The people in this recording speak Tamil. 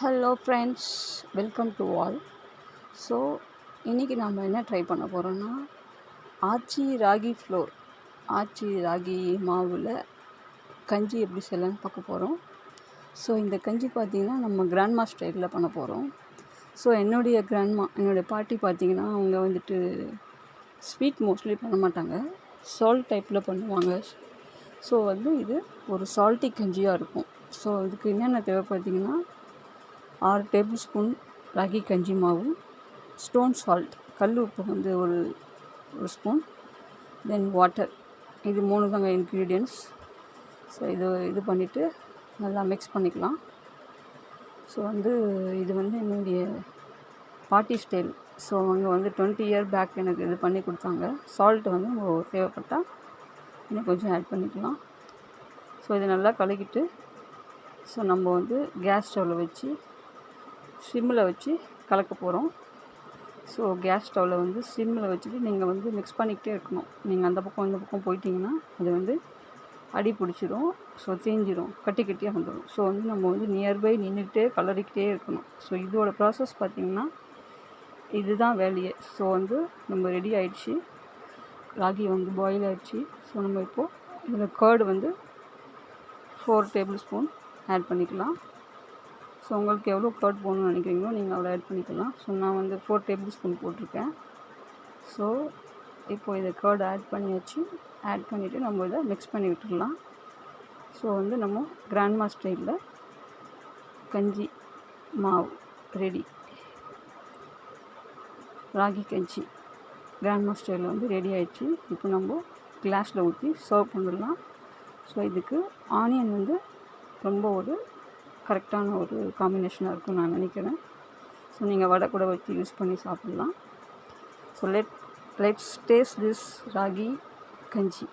Hello friends welcome to all so இன்றைக்கி நம்ம என்ன ட்ரை பண்ண போகிறோன்னா ஆச்சி ராகி ஃப்ளோர் ஆச்சி ராகி மாவில் கஞ்சி எப்படி செய்யலான்னு பார்க்க போகிறோம் ஸோ இந்த கஞ்சி பார்த்திங்கன்னா நம்ம கிராண்ட்மா ஸ்டைலில் பண்ண போகிறோம் ஸோ என்னுடைய கிராண்ட்மா என்னுடைய பாட்டி பார்த்திங்கன்னா அவங்க வந்துட்டு ஸ்வீட் மோஸ்ட்லி பண்ண மாட்டாங்க. சால்ட் டைப்பில் பண்ணுவாங்க. ஸோ வந்து இது ஒரு சால்ட்டி கஞ்சியாக இருக்கும். ஸோ இதுக்கு என்னென்ன தேவை பார்த்தீங்கன்னா ஆறு டேபிள் ஸ்பூன் ராகி கஞ்சி மாவு ஸ்டோன் சால்ட் கல் உப்பு வந்து ஒரு ஒரு ஸ்பூன் தென் வாட்டர். இது மூணு தாங்க இன்க்ரீடியன்ஸ். ஸோ இது இது பண்ணிவிட்டு நல்லா மிக்ஸ் பண்ணிக்கலாம். ஸோ வந்து இது வந்து என்னுடைய பாட்டி ஸ்டைல் ஸோ அவங்க வந்து டுவெண்ட்டி இயர் பேக் எனக்கு இது பண்ணி கொடுத்தாங்க. சால்ட் வந்து தேவைப்பட்டால் இன்னும் கொஞ்சம் ஆட் பண்ணிக்கலாம். ஸோ இதை நல்லா கலக்கிட்டு ஸோ நம்ம வந்து கேஸ் ஸ்டவ்வில் வச்சு சிம்மில் வச்சு கலக்க போகிறோம். ஸோ கேஸ் ஸ்டவ்வில் வந்து சிம்மில் வச்சுட்டு நீங்கள் வந்து மிக்ஸ் பண்ணிக்கிட்டே இருக்கணும். நீங்கள் அந்த பக்கம் இந்த பக்கம் போயிட்டிங்கன்னா அது வந்து அடி பிடிச்சிரும். ஸோ தேஞ்சிரும். கட்டி கட்டியாக வந்துடும் ஸோ வந்து நம்ம வந்து நியர்பை நின்றுக்கிட்டே கலரிக்கிட்டே இருக்கணும். ஸோ இதோட ப்ராசஸ் பார்த்திங்கன்னா இதுதான் வேலையே. ஸோ வந்து நம்ம ரெடி ஆயிடுச்சு. ராகி வந்து பாயில் ஆகிடுச்சு ஸோ நம்ம இப்போது இதில் கேர்டு வந்து ஃபோர் டேபிள் ஸ்பூன் ஆட் பண்ணிக்கலாம். ஸோ உங்களுக்கு எவ்வளோ கர்ட் போகணும்னு நினைக்கிறீங்களோ நீங்கள் அவ்வளோ ஆட் பண்ணிக்கலாம். ஸோ நான் வந்து ஃபோர் டேபிள் ஸ்பூன் போட்டிருக்கேன். ஸோ இப்போ இதை கர்ட் ஆட் பண்ணியாச்சு. ஆட் பண்ணிவிட்டு நம்ம இதை மிக்ஸ் பண்ணி விட்டுடலாம். ஸோ வந்து நம்ம கிராண்ட்மா ஸ்டைலில் கஞ்சி மாவு ரெடி ராகி கஞ்சி கிராண்ட்மா ஸ்டைலில் வந்து ரெடி ஆயிடுச்சு. இப்போ நம்ம கிளாஸில் ஊற்றி சர்வ் பண்ணிடலாம். ஸோ இதுக்கு ஆனியன் வந்து ரொம்ப ஒரு கரெக்டான ஒரு காம்பினேஷனாக இருக்கும்னு நான் நினைக்கிறேன். ஸோ நீங்கள் வடை கூட வச்சு யூஸ் பண்ணி சாப்பிட்லாம். So let let's taste this ragi kanji